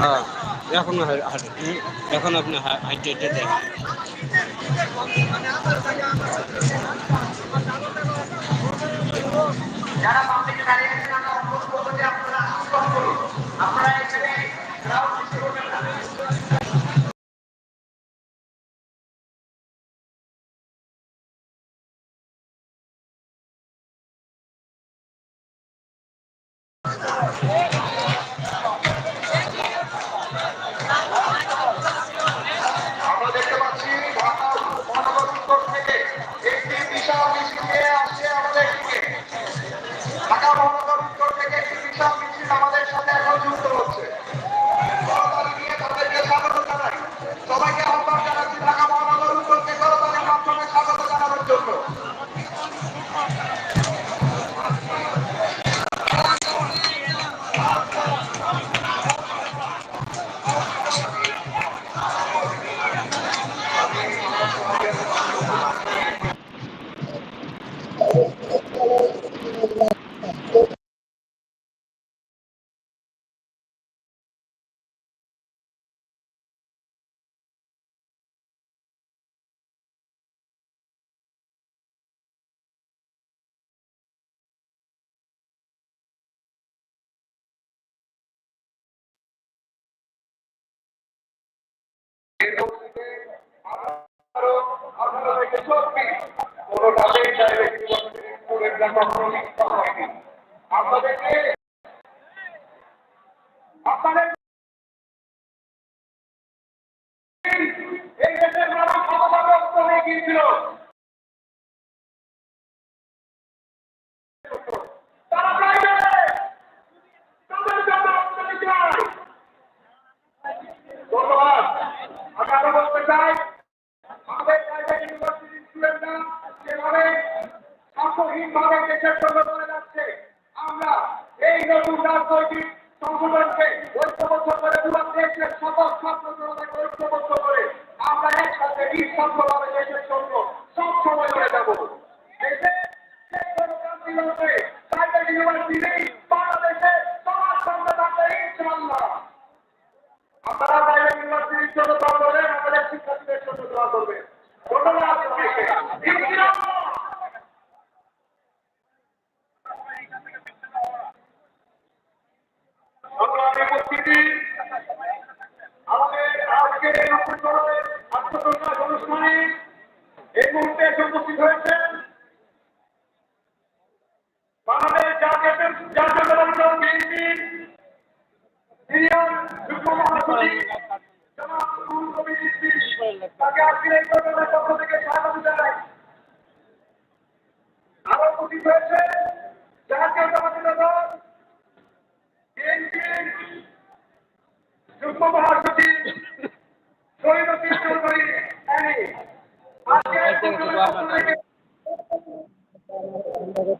হ্যাঁ এখন এখন আপনি হাইটে দেখেন। যারা পাবলিকে দাঁড়িয়ে আছেন, আমরা অনুরোধ করব যে আপনারা আন্দোলন করুন। যুক্ত হচ্ছে। করতালি দিয়ে তাদেরকে স্বাগত জানাই। সবাইকে আহ্বান জানাচ্ছি, ঢাকা মহানগর উত্তরকে করতালির মাধ্যমে স্বাগত জানানোর জন্য। আপনাদেরকে আপনাদের এই দেশের মানুষ ক্ষমতাগ্রস্ত হয়ে গিয়েছিল তারা চাইবে তাদের জন্য অত্যাচার চাই ধন্যবাদ আমি আরও বলতে চাই আমাদের প্রাইভেট ইউনিভার্সিটির স্টুডেন্টরা যেভাবে স্বার্থহীনভাবে দেশের জন্য করে যাচ্ছে, আমরা এই নতুন রাজনৈতিক সংগঠনকে ঐক্যবদ্ধ করে পুরো দেশের সকল ছাত্র জনতাকে ঐক্যবদ্ধ করে আমরা একসাথে নিঃসঙ্গভাবে দেশের জন্য সব সময় করে যাব। দেশে বাংলাদেশে সবার সঙ্গে থাকবে ইনশাআল্লাহ। আপনারা প্রাইভেট ইউনিভার্সিটির জন্য দোয়া করবেন, আমাদের শিক্ষার্থীদের জন্য দোয়া করবেন। ধন্যবাদ উপস্থিতি আমাদের আজকের এই আত্মপ্রকাশ অনুষ্ঠানে এই মুহূর্তে উপস্থিত হয়েছেন বাংলাদেশ জাতীয় দল বিএনপির সিনিয়র যুগ্ম মহাসচিব। তাকে আজকের এই প্রোগ্রামের পক্ষ থেকে স্বাগত জানাই আরও উপস্থিত হয়েছে জাতীয়তাবাদী দল বিএনপির যুগ্ম মহাসচিব শহীদ চৌধুরী অ্যানি। আজকের এই প্রোগ্রামের পক্ষ থেকে স্বাগত বরণ করে দেয়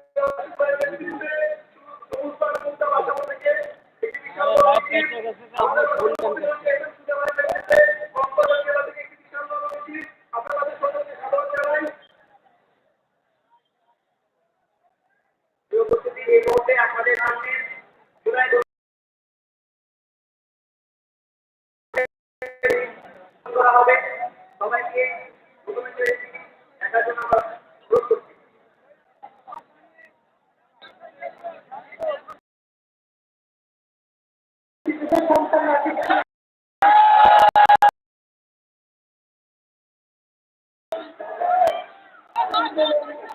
এই মুহূর্তে আপনাদের সামনে জুলাই করা হবে সবাইকে ডকুমেন্টে দেখার জন্য আমরা অনুরোধ করছি বাংলাদেশ থেকে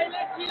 এসেছিল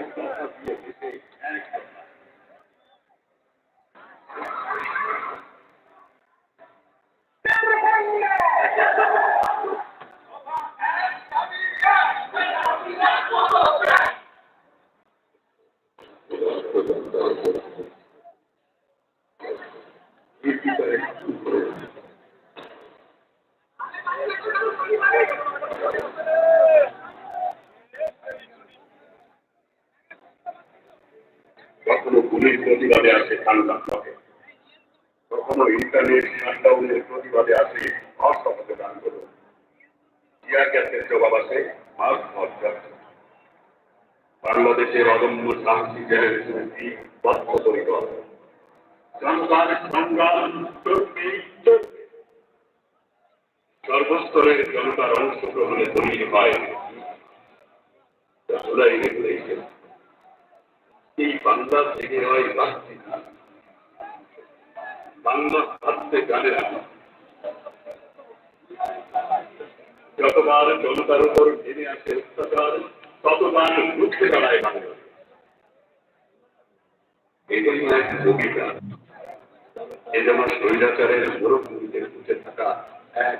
কখনো গুলির প্রতিবাদে আসে সংঘাত করে কখনো ইন্টারনেট শাটডাউনের প্রতিবাদে আসে অসহযোগ আন্দোলন। টিয়ার গ্যাসের জবাব আসে বাংলাদেশের অদম্য সাহসী জেনারেশনটি জনতার সংগ্রাম সর্বস্তরের জনতার অংশগ্রহণে তৈরি হয় এই বাংলা থেকে হয় না বাংলা ভাবতে জানে যতবার জনতার উপর নেমে আসে অত্যাচার ততবার রুখে দাঁড়ায় বাংলা জন্য এক কবিতা এ যেমন স্বৈরাচারের মুরব্বীতে বুঝে থাকা এক